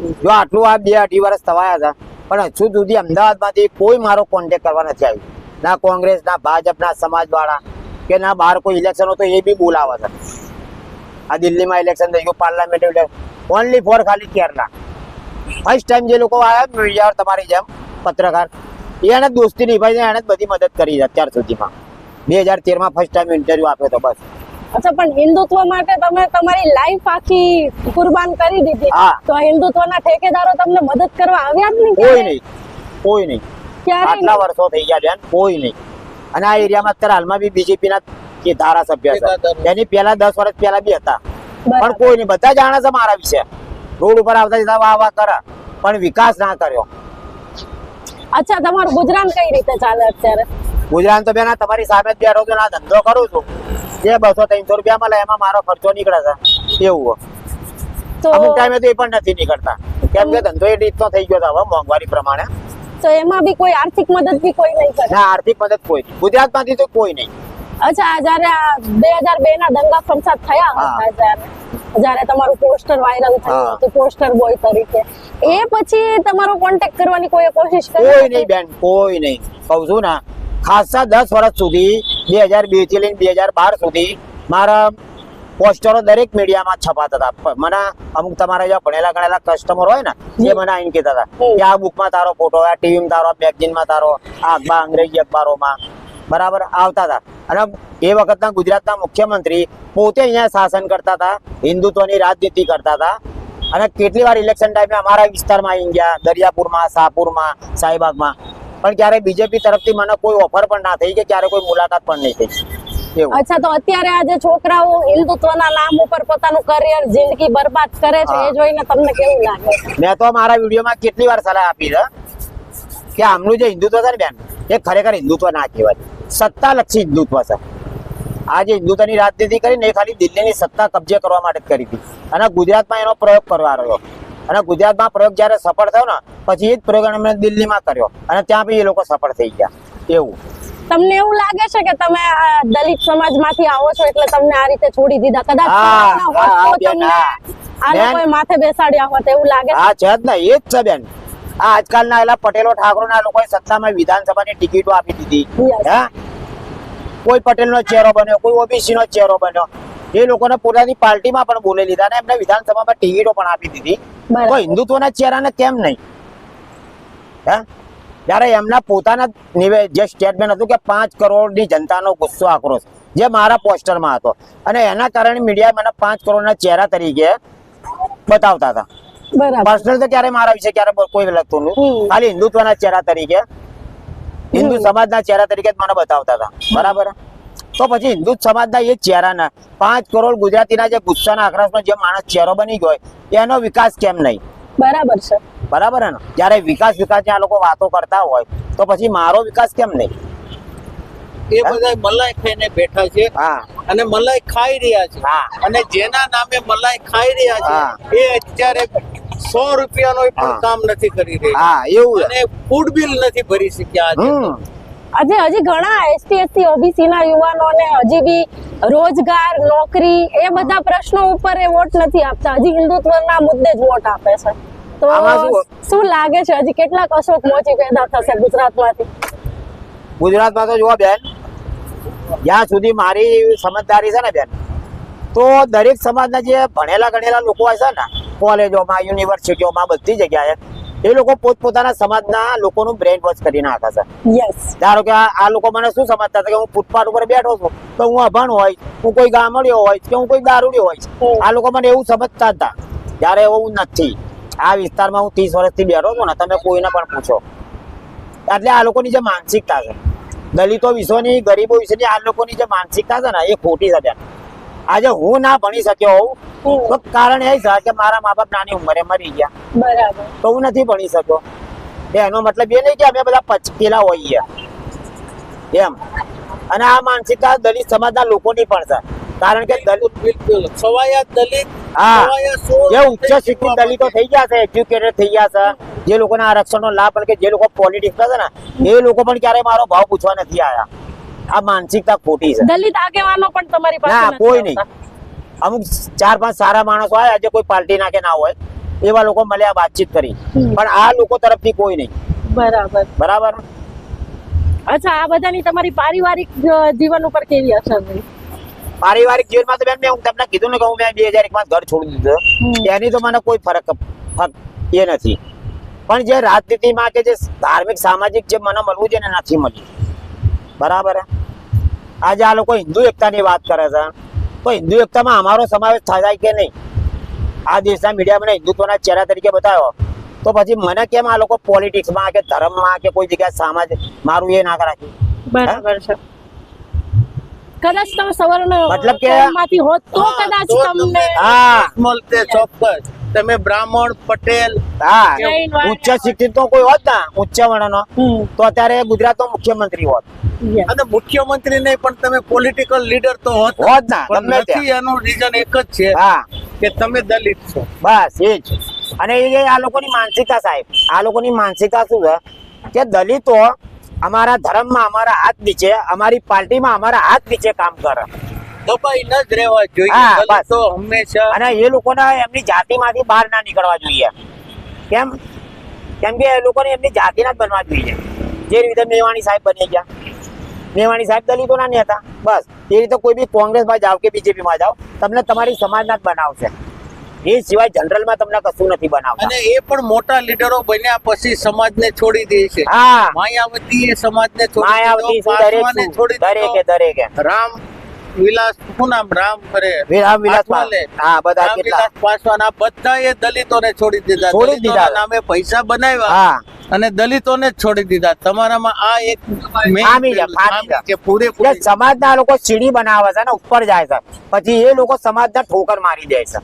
જો આટલું આ બે અઢી વર્ષ થવાયા હતા, પણ હજુ સુધી અમદાવાદમાંથી કોઈ મારો કોન્ટેક્ટ કરવા નથી આવ્યો. ના કોંગ્રેસ, ના ભાજપ, ના સમાજવાળા કે ના બહાર કોઈ ઇલેક્શન તો એ બી બોલાવે છે. આ દિલ્હીમાં ઇલેક્શન થઈ ગયું પાર્લામેન્ટ ઓનલી ફોર ખાલી કેરલા. ફર્સ્ટ ટાઈમ જે લોકો આવ્યા મીડિયા તમારી જેમ પત્રકાર. એને દોસ્તી નિભાઈ છે એને જ બધી મદદ કરી અત્યાર સુધીમાં. બે હજાર તેરમાં ફર્સ્ટ ટાઈમ ઇન્ટરવ્યુ આપ્યો હતો બસ. અચ્છા પણ હિન્દુત્વ માટે તમે તમારી લાઈફ આખી કુરબાન કરી દીધી. તો હિન્દુત્વના ઠેકેદારો તમને મદદ કરવા આવ્યા જ નહીં કોઈ નહીં. કોઈ નહીં. ક્યારે આટલા વર્ષો થઈ ગયા બેન કોઈ નહીં. અને આ એરિયામાં અત્યારે હાલમાં બી બીજેપી ના કે ધારાસભ્ય છે. એની પહેલા દસ વર્ષ પહેલા બી હતા. પણ કોઈ નહીં. બધા જાણે છે મારા વિશે. રોડ ઉપર આવતા જતા વાહ વાહ કરે. પણ વિકાસ ના કર્યો. અચ્છા તમારું ગુજરાન કઈ રીતે ચાલે અત્યારે? ગુજરાત તો બેન તમારી સામે જ બેઠો છું ધંધો કરું છું. જે બસો ત્રણસો રૂપિયા મળે એમાં મારો ખર્ચો નીકળે છે. એવું અમુક ટાઈમે તો એ પણ નથી નીકળતા. કેમ કે ધંધો એ રીતનો થઈ ગયો હવે મોંઘવારી પ્રમાણે. તો એમાં બી કોઈ આર્થિક મદદ બી કોઈ નહીં કરે? ના આર્થિક મદદ કોઈ નહીં. ગુજરાતમાંથી તો કોઈ નહીં. અચ્છા જયારે બે હજાર બે ના દંગા ફરસાદ થયા જયારે હતા જ્યારે જ્યારે તમારું પોસ્ટર વાયરલ થયું હતું પોસ્ટર બોય તરીકે. એ પછી તમારો કોન્ટેક્ટ કરવાની કોઈ કોશિશ કરી કોઈ નહીં બેન કોઈ નહીં. કહું છું ને ખાસા દસ વર્ષ સુધી બે હજાર બેથી લઈને બે હજાર બાર સુધી મારા પોસ્ટરો દરેક મીડિયામાં છપાતા હતા. મને અમુક તમારા જેવા ભણેલા ગણેલા કસ્ટમર હોય ને જે મને આઈને કહેતા હતા કે આ બુકમાં તારો ફોટો આ ટીવીમાં તારો મેગઝીનમાં તારો આ અખબાર અંગ્રેજી અખબારોમાં. બરાબર? આવતા હતા. અને એ વખતના ગુજરાતના મુખ્યમંત્રી પોતે અહીંયા શાસન કરતા હતા હિન્દુત્વની રાજનીતિ કરતા હતા. અને કેટલી વાર ઇલેક્શન ટાઈમે અમારા વિસ્તારમાં આવી ગયા દરિયાપુરમાં શાહપુરમાં શાહીબાગમાં પણ ક્યારે બીજેપી તરફથી મને કોઈ ઓફર પણ ના થઈ કે ક્યારે કોઈ મુલાકાત પણ નહીં થઈ. અચ્છા તો અત્યારે આજે છોકરાઓ હિન્દુત્વના નામ ઉપર પોતાનું કરિયર જિંદગી બરબાદ કરે છે એ જોઈને તમને કેવું લાગે? મેં તો મારા વિડીયોમાં કેટલી વાર સલાહ આપી છે કે આમનું જે હિન્દુત્વ છે ને બેન એ ખરેખર હિન્દુત્વ ના કહેવાય. સત્તાલક્ષી હિન્દુત્વ છે. આ જે હિન્દુત્વની રાજનીતિ કરીને એ ખાલી દિલ્હીની સત્તા કબજે કરવા માટે જ કરી હતી. અને ગુજરાતમાં એનો પ્રયોગ કરવા રહ્યો. અને ગુજરાતમાં પ્રયોગ જ્યારે સફળ થયો ને પછી એ જ પ્રયોગ અમે દિલ્હીમાં કર્યો. અને ત્યાં બી એ લોકો સફળ થઈ ગયા. એવું. તમને એવું લાગે છે કે તમે દલિત સમાજમાંથી આવો છો એટલે તમને આ રીતે છોડી દીધા? કદાચ હા, ના હા, હા, હા. માથે બેસાડ્યા હોત એવું લાગે છે? જ ને એ જ છે બેન. આ આજકાલના એલા પટેલો ઠાકોરના લોકોએ સત્તામાં વિધાનસભાની ટિકિટો આપી દીધી. હે? કોઈ પટેલનો ચહેરો બન્યો કોઈ ઓબીસી નો ચહેરો બન્યો. એ લોકોને પોતાની પાર્ટીમાં પણ બોલી લીધા અને એમને વિધાનસભામાં ટિકિટો પણ આપી દીધી. તો હિન્દુત્વના ચહેરાને કેમ નહીં? હે? જ્યારે એમના પોતાના જે સ્ટેટમેન્ટ હતું કે પાંચ કરોડની જનતાનો ગુસ્સો આક્રોશ જે મારા પોસ્ટરમાં હતો. અને એના કારણે મીડિયા મને પાંચ કરોડના ચહેરા તરીકે બતાવતા હતા. પર્સનલ તો ક્યારે મારા વિશે ક્યારે કોઈ લખતું નહીં. ખાલી હિન્દુત્વના ચહેરા તરીકે હિન્દુ સમાજના ચહેરા તરીકે મને બતાવતા હતા. બરાબર? તો પછી હિન્દુ સમાજના એ ચહેરાના. પાંચ કરોડ ગુજરાતીના જે ગુસ્સાના આક્રોશનો જે માણસ ચહેરો બની ગયો એનો વિકાસ કેમ નહીં? બરાબર છે. બરાબર હે ને? જ્યારે વિકાસ વિકાસ આ લોકો વાતો કરતા હોય તો પછી મારો વિકાસ કેમ નહીં? એ બધા મલાઈ ખાઈને બેઠા છે હા. અને મલાઈ ખાઈ રહ્યા છે. હા. અને જેના નામે મલાઈ ખાઈ રહ્યા છે એ અત્યારે સો રૂપિયાનો પણ કામ નથી કરી રહ્યા. હા એવું અને ફૂડ બિલ નથી ભરી શક્યા આજે હજી ઘણા એસટી એસસી ઓબીસી ના યુવાનોને હજી બી રોજગાર નોકરી એ બધા પ્રશ્નો ઉપર એ વોટ નથી આપતા. હજી હિન્દુત્વના મુદ્દે જ વોટ આપે છે. તો? શું લાગે છે? હજી કેટલાક અશોક મોચી પેદા થશે ગુજરાતમાંથી? ગુજરાતમાં તો જુઓ બેન જ્યાં સુધી મારી સમજદારી છે ને બેન તો દરેક સમાજના જે ભણેલા ગણેલા લોકો હોય છે ને કોલેજોમાં યુનિવર્સિટીઓમાં બધી જગ્યાએ એ લોકો પોતપોતાના સમાજના લોકોનું બ્રેન વોશ કરી નાખે છે. યસ ધારો કે આ લોકો મને શું સમજતા હતા કે હું ફૂટપાથ ઉપર બેઠો છું તો હું અભણ હોય હું કોઈ ગામડિયો હોય કે હું કોઈ દારૂડિયો હોય. આ લોકો મને એવું સમજતા હતા. જ્યારે એવું નથી. આ વિસ્તારમાં હું ત્રીસ વર્ષથી બેઠો છું ને તમે કોઈને પણ પૂછો. એટલે આ લોકોની જે માનસિકતા છે દલિતો વિશ્વની ગરીબો વિશેની આ લોકોની જે માનસિકતા છે ને એ ખોટી છે આજે હું ના ભણી શક્યો હોઉં કારણ એ છે કે મારા મા બાપ નાની ઉંમરે મરી ગયા. બરાબર. તો હું નથી ભણી શક્યો. એનો મતલબ એ નહીં કે અમે બધા પચકેલા હોઈએ. એમ. અને આ માનસિકતા દલિત સમાજના લોકોની પણ છે. કારણ કે દલિત બિલકુલ. સવાયા દલિત હા. જે ઉચ્ચ શિક્ષિત દલિતો થઈ ગયા છે એજ્યુકેટેડ થઈ ગયા છે જે લોકોના આરક્ષણનો લાભ પણ કે જે લોકો પોલિટિક્સ છે ને એ લોકો પણ ક્યારેય મારો ભાવ પૂછવા નથી આયા. આ માનસિકતા ખોટી છે. દલિત આગેવાનો પણ તમારી પાસે ના કોઈ નહીં. અમુક ચાર પાંચ સારા માણસો આવે આજે કોઈ પાર્ટી ના કે ના હોય એવા લોકો મળ્યા વાતચીત કરી. પણ આ લોકો તરફથી કોઈ નહીં. બરાબર. બરાબર? અચ્છા આ બધાની તમારી પારિવારિક જીવન ઉપર કેવી અસર થઈ પારિવારિક જીવનમાં તો બેન મેં હું તમને કીધું ને કે હું મેં બે હજાર એકમાં ઘર છોડી. દીધું. એની તો મને કોઈ ફરક એ નથી. પણ જે રાજનીતિમાં કે જે ધાર્મિક સામાજિક જે મને મળવું છે ને નથી મળ્યું. બરાબર? આજે આ લોકો હિન્દુ એકતાની વાત કરે છે. તો હિન્દુ એકતામાં અમારો સમાવેશ થાય કે નહીં? આ દેશના મીડિયા મને હિન્દુત્વના ચહેરા તરીકે બતાવ્યો તો પછી મને કેમ આ લોકો પોલિટિક્સમાં કે ધર્મમાં કે કોઈ જગ્યાએ સામાજિક મારું એ ના રાખ્યું બરાબર છે. કદાચ તમે સવર્ણ મતલબ કે- કુળમાંથી હોત તો કદાચ તમને હા. ચોક્કસ. તમે બ્રાહ્મણ પટેલ હા. ઉચ્ચ શિક્ષિત તો કોઈ હોત ના ઉચ્ચ વર્ણનો તો અત્યારે ગુજરાતનો મુખ્યમંત્રી હોત. અને મુખ્યમંત્રી નહીં પણ તમે પોલિટિકલ લીડર તો હોત હોત ના નથી એનું રીઝન એક જ છે હા. કે તમે દલિત છો. બસ એ જ. અને એ આ લોકોની માનસિકતા સાહેબ આ લોકોની માનસિકતા શું છે? કે દલિતો અમારા ધર્મમાં અમારા હાથ નીચે અમારી પાર્ટીમાં અમારા હાથ નીચે કામ કરે. દબાઈ ન જ રહેવા જોઈએ. હા, હંમેશા અને એ લોકોના એમની જાતિમાંથી બહાર ના નીકળવા જોઈએ. કેમ? કેમ કે લોકોને એમની જાતિના જ બનવા જોઈએ જે રીતે મેવાણી સાહેબ બની ગયા. મેવાણી સાહેબ દલિતોના નેતા. બસ. એ રીતે કોઈ બી કોંગ્રેસમાં જાઓ કે બીજેપીમાં જાઓ તમને તમારી સમાજના જ બનાવશે. એ સિવાય જનરલમાં તમને કશું નથી બનાવતા. અને એ પણ મોટા લીડરો બન્યા પછી સમાજને છોડી દે છે. હા. માયાવતી એ સમાજને છોડી માયાવતી દરેકે દરેકે. રામ વિલાસ શું નામ? રામ કરે વિરામ વિલાસ હા બધા કેટલા? પાસવાન આ બધાએ દલિતોને છોડી દીધા. છોડી દીધા. નામે પૈસા બનાવ્યા હા. અને દલિતોને જ છોડી દીધા. તમારામાં આ એક ખામી છે, ખામી ખામી છે. છે એટલે પૂરેપૂરી. સમાજના લોકો સીડી બનાવે છે ને ઉપર જાય છે. પછી એ લોકો સમાજના ઠોકર મારી દે છે.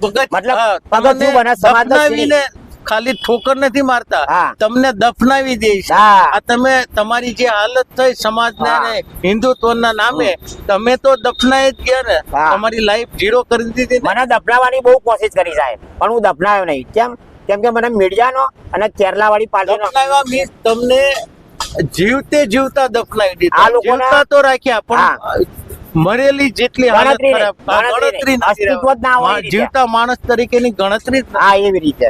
મતલબ પગથિયું બને? સમાજના દફનાવીને ખાલી ઠોકર નથી મારતા. તમને દફનાવી દે છે આ તમે તમારી જે હાલત થઈ સમાજના ને હિન્દુત્વના નામે તમે તો દફનાઈ જ ગયા ને. તમારી લાઈફ જીરો કરી દીધી મને દફનાવાની બહુ કોશિશ કરી સાહેબ પણ હું દફનાયો નહીં. કેમ? કેમ કે મને મીડિયાનો અને કેરલા વાળી પાર્ટી તમને જીવતે જીવતા દફનાવી દીધા. જીવતા તો રાખ્યા પણ મરેલી જેટલી હાલત ગણતરી. જીવતા માણસ તરીકેની ગણતરી હા એવી રીતે.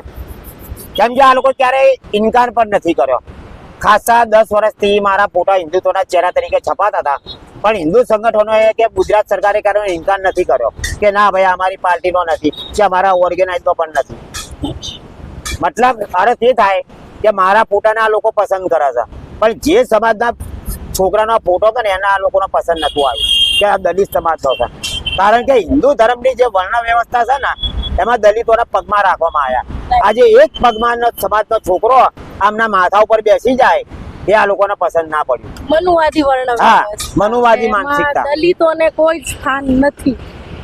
કેમ કે આ લોકો ક્યારેય ઇનકાર પણ નથી કર્યો. ખાસા દસ વર્ષથી મારા ફોટા હિન્દુત્વના ચહેરા તરીકે છપાતા હતા. પણ હિન્દુ સંગઠનોએ કે ગુજરાત સરકારે ક્યારે ઇનકાર નથી કર્યો? કે ના ભાઈ અમારી પાર્ટીનો નથી, કે અમારા ઓર્ગેનાઇઝનો પણ નથી. મતલબ અર્થ એ થાય કે મારા ફોટાને આ લોકો પસંદ કરે છે. પણ જે સમાજના છોકરાનો ફોટો હતો ને, એના આ લોકોને પસંદ નહોતું આવ્યું, કે આ દલિત સમાજનો છે કારણ કે હિન્દુ ધર્મની જે વર્ણ વ્યવસ્થા છે ને એમાં દલિતોને પગમાં રાખવામાં આવ્યા. આજે એક પગમાં સમાજનો છોકરો આમના માથા ઉપર બેસી જાય એ આ લોકોને પસંદ ના પડ્યું. મનુવાદી વર્ણ હા. મનુવાદી માનસિકતા. દલિતોને કોઈ સ્થાન નથી.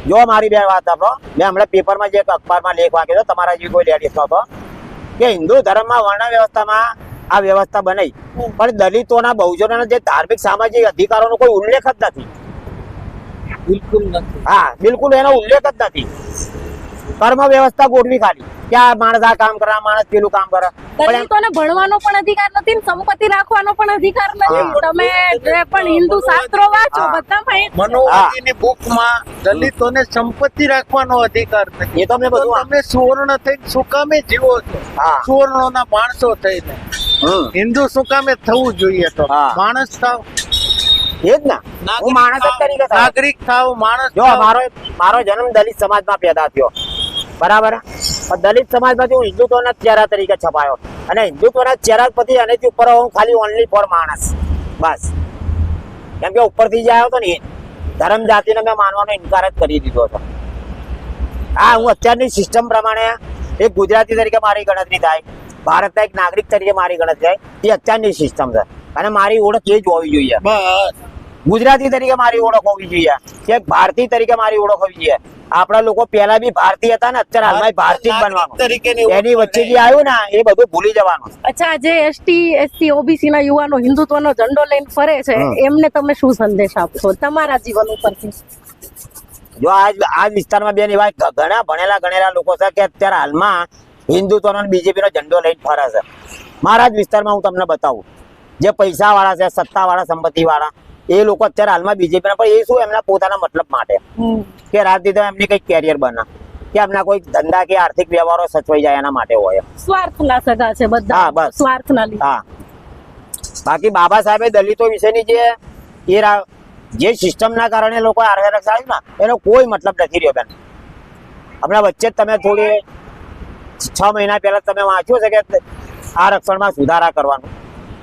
જો મારી બે વાત આપો મેં હમણાં પેપરમાં જે અખબારમાં લેખ વાંચ્યો તમારા જેવી કોઈ લેડીઝ નતો કે હિન્દુ ધર્મમાં વર્ણ વ્યવસ્થામાં આ વ્યવસ્થા બનાવી પણ દલિતોના બહુજનોના જે ધાર્મિક સામાજિક અધિકારોનો કોઈ ઉલ્લેખ જ નથી. બિલકુલ નથી. હા બિલકુલ એનો ઉલ્લેખ જ નથી. કર્મ વ્યવસ્થા ગોઠવી ખાલી. કે આ માણસ આ કામ કરે માણસ પેલું કામ કરે. દલિતોને ભણવાનો પણ અધિકાર નથી સંપત્તિ રાખવાનો પણ અધિકાર નથી. તમે જે પણ હિન્દુ શાસ્ત્રો વાંચો. બધામાં. મનોવાદીની બુકમાં દલિતોને સંપત્તિ રાખવાનો અધિકાર નથી. એ તો બધું તમે સુવર્ણ થઈને શું કામે જીવો છો. હા. સુવર્ણોના માણસો થઈને. હિન્દુ શું કામે થવું જોઈએ તો. માણસ થાવ. એ જ ના. હું માણસ જ તરીકે નાગરિક થાવ માણસ જો મારો મારો જન્મ દલિત સમાજમાં પેદા થયો. બરાબર? દલિત સમાજમાં હું હિન્દુત્વના ચહેરા તરીકે છપાયો. અને હિન્દુત્વના ચહેરા પછી એનાથી ઉપર હું ખાલી ઓનલી ફોર માણસ. બસ. કેમ કે ઉપરથી જે આવ્યો હતો ને એ ધર્મ જાતિને મેં માનવાનો ઇનકાર જ કરી દીધો હતો. હા હું અત્યારની સિસ્ટમ પ્રમાણે એક ગુજરાતી તરીકે મારી ગણતરી થાય. ભારતના એક નાગરિક તરીકે મારી ગણતરી થાય. એ અત્યારની સિસ્ટમ છે. અને મારી ઓળખ એ જ હોવી જોઈએ. બસ. ગુજરાતી તરીકે મારી ઓળખ હોવી જોઈએ. કે ભારતીય તરીકે મારી ઓળખ હોવી જોઈએ. આપણા લોકો પેલા બી ભારતીય હતા ને અત્યારે હાલમાં ભારતીય બનવાનું. એની વચ્ચે જે આવ્યું ને એ બધું ભૂલી જવાનું. અચ્છા જે એસટી એસસી ઓબીસી ના યુવાનો હિન્દુત્વનો ઝંડો લઈને ફરે છે એમને તમે શું સંદેશ આપશો તમારા જીવન ઉપરથી? જો આજ આ વિસ્તારમાં બેન એવા ઘણા ભણેલા ગણેલા લોકો છે કે અત્યારે હાલમાં હિન્દુત્વનો બીજેપીનો ઝંડો લઈને ફરે છે. મારા જ વિસ્તારમાં હું તમને બતાવું. જે પૈસા વાળા છે સત્તા વાળા સંપત્તિ વાળા એ લોકો અત્યારે હાલમાં બીજેપીના પણ એ શું એમના પોતાના મતલબ માટે? કે રાજનીતિમાં એમની કઈ કેરિયર બના. કે એમના કોઈ ધંધા કે આર્થિક વ્યવહારો સચવાઈ જાય એના માટે હોય સ્વાર્થના સગા છે બધા. હા, બસ. સ્વાર્થના હા. બાકી બાબા સાહેબે દલિતો વિશેની જે એ જે સિસ્ટમના કારણે લોકો આરક્ષણ આવ્યું ને એનો કોઈ મતલબ નથી રહ્યો બેન. હમણાં વચ્ચે તમે થોડી છ મહિના પહેલા તમે વાંચ્યું છે કે આરક્ષણમાં સુધારા કરવાનું.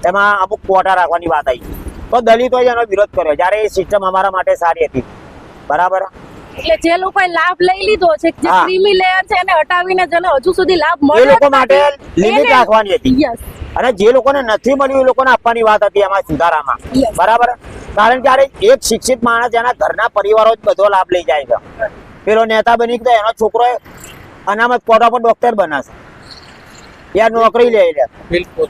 એમાં અમુક કોટા રાખવાની વાત આવી. તો દલિતોએ એનો વિરોધ કર્યો જ્યારે એ સિસ્ટમ અમારા માટે સારી હતી. બરાબર? એટલે જે લોકોએ લાભ લઈ લીધો છે જે ક્રીમી લેયર છે એને હટાવીને જેને હજુ સુધી લાભ એ લોકો માટે લિમિટ રાખવાની હતી. અને જે લોકોને નથી મળ્યું એ લોકોને આપવાની વાત હતી એમાં સુધારામાં. બરાબર? કારણ કે અરે એક શિક્ષિત માણસ એના ઘરના પરિવારો જ બધો લાભ લઈ જાય છે. પેલો નેતા બની ગયો એનો છોકરો અનામત કોટા પર ડોક્ટર બનાશે. યાર નોકરી લે લે. બિલકુલ.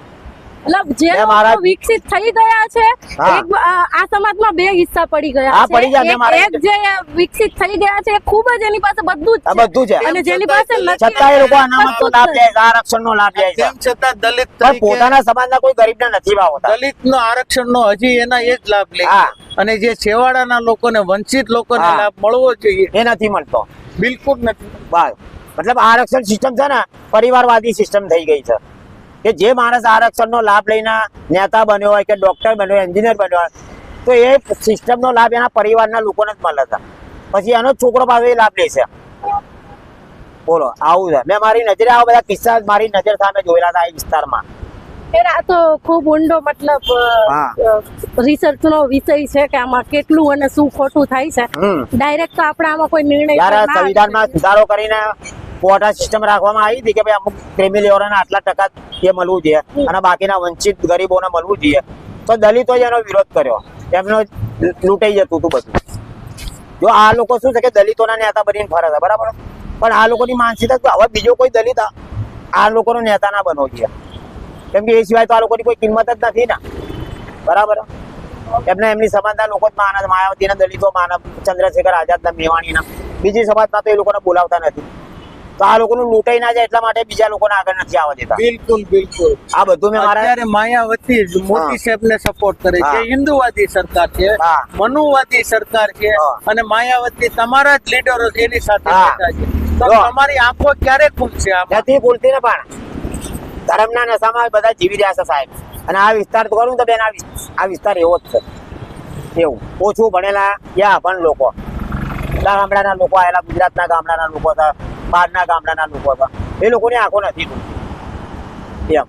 મતલબ જે લોકો મારા- વિકસિત થઈ ગયા છે એક આ સમાજમાં બે હિસ્સા પડી ગયા છે. એક- જે વિકસિત થઈ ગયા છે ખૂબ જ એની પાસે બધું જ બધું છે. અને જેની પાસે છતાં એ લોકો અનામત લાભ લે આરક્ષણ નો લાભ લે તેમ છતાં દલિત પણ તરીકે પોતાના સમાજના કોઈ ગરીબને નથી ભાવતા. દલિત નો આરક્ષણ નો હજી એના એ જ લાભ લે અને જે છેવાડાના લોકોને વંચિત લોકોને. લાભ મળવો જોઈએ. એ નથી મળતો. બિલકુલ નથી બસ. મતલબ આરક્ષણ સિસ્ટમ છે ને પરિવારવાદી સિસ્ટમ થઈ ગઈ છે. કે જે માણસ આરક્ષણનો લાભ લઈને નેતા બન્યો હોય કે ડોક્ટર બન્યો હોય એન્જિનિયર બન્યો હોય તો એ સિસ્ટમનો લાભ એના પરિવારના લોકોને જ મળે છે. પછી એનો છોકરો પાસે લાભ લે છે. બોલો આવું છે. મેં મારી નજરે આવા બધા કિસ્સા મારી નજર સામે જોયેલા હતા એ વિસ્તારમાં. આ તો ખૂબ ઊંડો મતલબ રિસર્ચ નો વિષય છે કે આમાં કેટલું અને શું ખોટું થાય છે. ડાયરેક્ટ તો આપણે આમાં કોઈ નિર્ણય સંવિધાનમાં સુધારો કરીને કોટા સિસ્ટમ રાખવામાં આવી હતી કે ભાઈ અમુક ક્રિમિનલ આટલા ટકા એ મળવું જોઈએ અને બાકીના વંચિત ગરીબોને મળવું જોઈએ. તો દલિતો એનો વિરોધ કર્યો. એમનો લૂંટાઈ જતું હતું બધું. જો આ લોકો શું છે કે દલિતોના નેતા બનીને ફરે છે, બરાબર? પણ આ લોકોની માનસિકતા હવે બીજો કોઈ દલિત આ- લોકોનો નેતા ના બનવો જોઈએ. કેમ કે એ સિવાય તો આ લોકોની કોઈ કિંમત જ નથી ને. બરાબર? એમને એમની સમાજના લોકો જ માયાવતીના દલિતો, માનવ ચંદ્રશેખર આઝાદના, મેવાણીના. બીજી સમાજમાં તો એ લોકોને બોલાવતા નથી. તો આ લોકોનું લૂંટાઈ ના જાય એટલા માટે બીજા લોકોને આગળ નથી આવવા દેતા. બિલકુલ બિલકુલ. આ બધું મેં મારા અત્યારે માયાવતી મોદી. સાહેબ ને સપોર્ટ કરે છે. હિન્દુવાદી સરકાર છે. મનુવાદી સરકાર છે. અને માયાવતી તમારા જ લીડરો એની સાથે તો. તમારી આંખો ક્યારે ખુલશે નથી ભૂલતી ને પણ. ધર્મના નશામાં બધા જીવી રહ્યા છે સાહેબ. અને આ વિસ્તાર તો કરું તો બેન આ વિસ્તાર એવો જ છે. એવું. ઓછું ભણેલા યા પણ લોકો. ગામડાના લોકો આવેલા ગુજરાતના ગામડાના લોકો હતા. બહારના ગામડાના લોકો હતા. એ લોકોની આંખો નથી એમ.